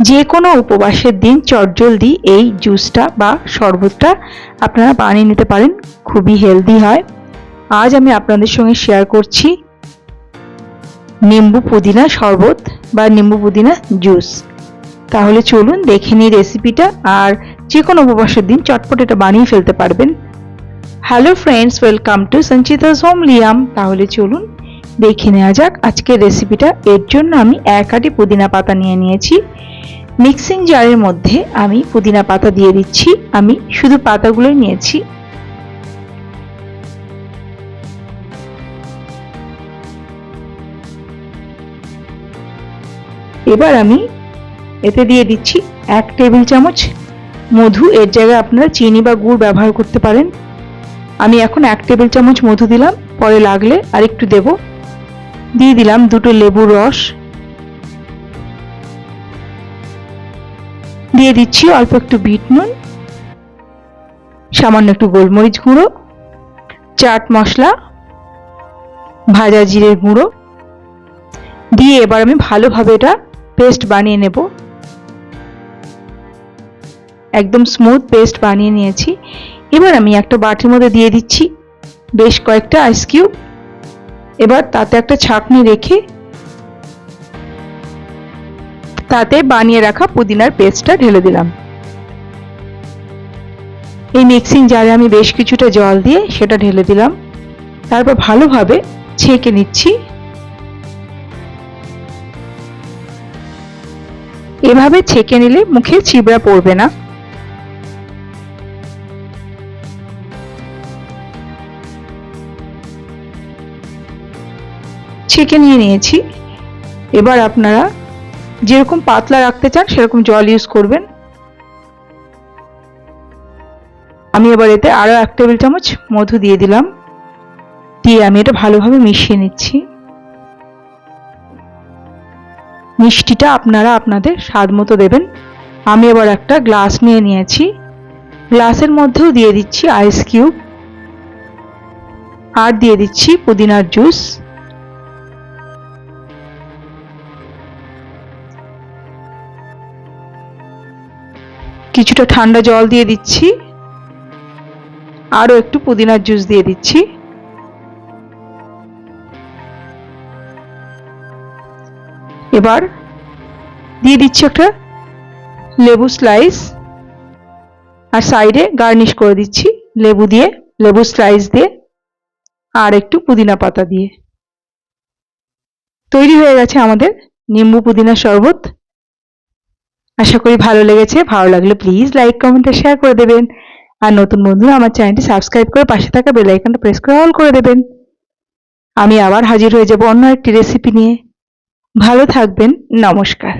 যে কোনো উপবাসের দিন চটজলদি এই জুসটা বা শরবতটা আপনারা বানিয়ে নিতে পারেন, খুবই হেলদি হয়। আজ আমি আপনাদের সঙ্গে শেয়ার করছি নিম্বু পুদিনা শরবত বা নিম্বু পুদিনা জুস। তাহলে চলুন দেখে নিই রেসিপিটা আর যে কোনো উপবাসের দিন চটপট এটা বানিয়ে ফেলতে পারবেন। Hello friends welcome to Sanchita's home Liam তাহলে চলুন দেখে নেওয়া যাক আজকের রেসিপিটা এর জন্য আমি এক আটি পুদিনা পাতা নিয়ে নিয়েছি। মিক্সিং জারের মধ্যে আমি পুদিনা পাতা দিয়ে দিচ্ছি। আমি শুধু পাতাগুলোই নিয়েছি। এবার আমি এতে দিয়ে দিচ্ছি এক টেবিল চামচ মধু। এর জায়গায় আপনারা চিনি বা গুড় ব্যবহার করতে পারেন। আমি এখন এক টেবিল চামচ মধু দিলাম। পরে লাগলে আর একটু দেব। দিয়ে দিলাম দুটো লেবুর রস। দিয়ে দিচ্ছি অল্প একটু বিট নুন, সামান্য একটু গোলমরিচ গুঁড়ো, চাট মশলা, ভাজা জিরের গুঁড়ো। দিয়ে এবার আমি ভালোভাবে এটা পেস্ট বানিয়ে নেব। একদম স্মুথ পেস্ট বানিয়ে নিয়েছি। এবার আমি একটা বাটির মধ্যে দিয়ে দিচ্ছি বেশ কয়েকটা আইস কিউব। এবার তাতে একটা ছাঁকনি রেখে তাতে বানিয়ে রাখা পুদিনার পেস্টটা ঢেলে দিলাম। এই মিক্সিং জারে আমি বেশ কিছুটা জল দিয়ে সেটা ঢেলে দিলাম। তারপর ভালোভাবে ছেঁকে নিচ্ছি। এভাবে ছেঁকে নিলে মুখে চিবড়া পড়বে না। ছেঁকে নিয়ে নিয়েছি। এবার আপনারা যেরকম পাতলা রাখতে চান, সেরকম জল ইউজ করবেন। আমি এবার এতে আরও এক টেবিল চামচ মধু দিয়ে দিলাম। দিয়ে আমি এটা ভালোভাবে মিশিয়ে নিচ্ছি। মিষ্টিটা আপনারা আপনাদের স্বাদ মতো দেবেন। আমি এবার একটা গ্লাস নিয়ে নিয়েছি। গ্লাসের মধ্যেও দিয়ে দিচ্ছি আইস কিউব আর দিয়ে দিচ্ছি পুদিনার জুস কিছুটা ঠান্ডা জল দিয়ে দিচ্ছি। আরও একটু পুদিনার জুস দিয়ে দিচ্ছি। এবার দিয়ে দিচ্ছি একটা লেবু স্লাইস। আর সাইডে গার্নিশ করে দিচ্ছি লেবু দিয়ে, লেবু স্লাইস দিয়ে, আর একটু পুদিনা পাতা দিয়ে। তৈরি হয়ে গেছে আমাদের নিম্বু পুদিনা শরবত। আশা করি ভালো লেগেছে। ভালো লাগলে প্লিজ লাইক কমেন্ট আর শেয়ার করে দেবেন। আর নতুন বন্ধুরা আমার চ্যানেলটি সাবস্ক্রাইব করে পাশে থাকা বেল আইকনটা প্রেস করে অল করে দেবেন। আমি আবার হাজির হয়ে যাব অন্য একটি রেসিপি নিয়ে। ভালো থাকবেন। নমস্কার।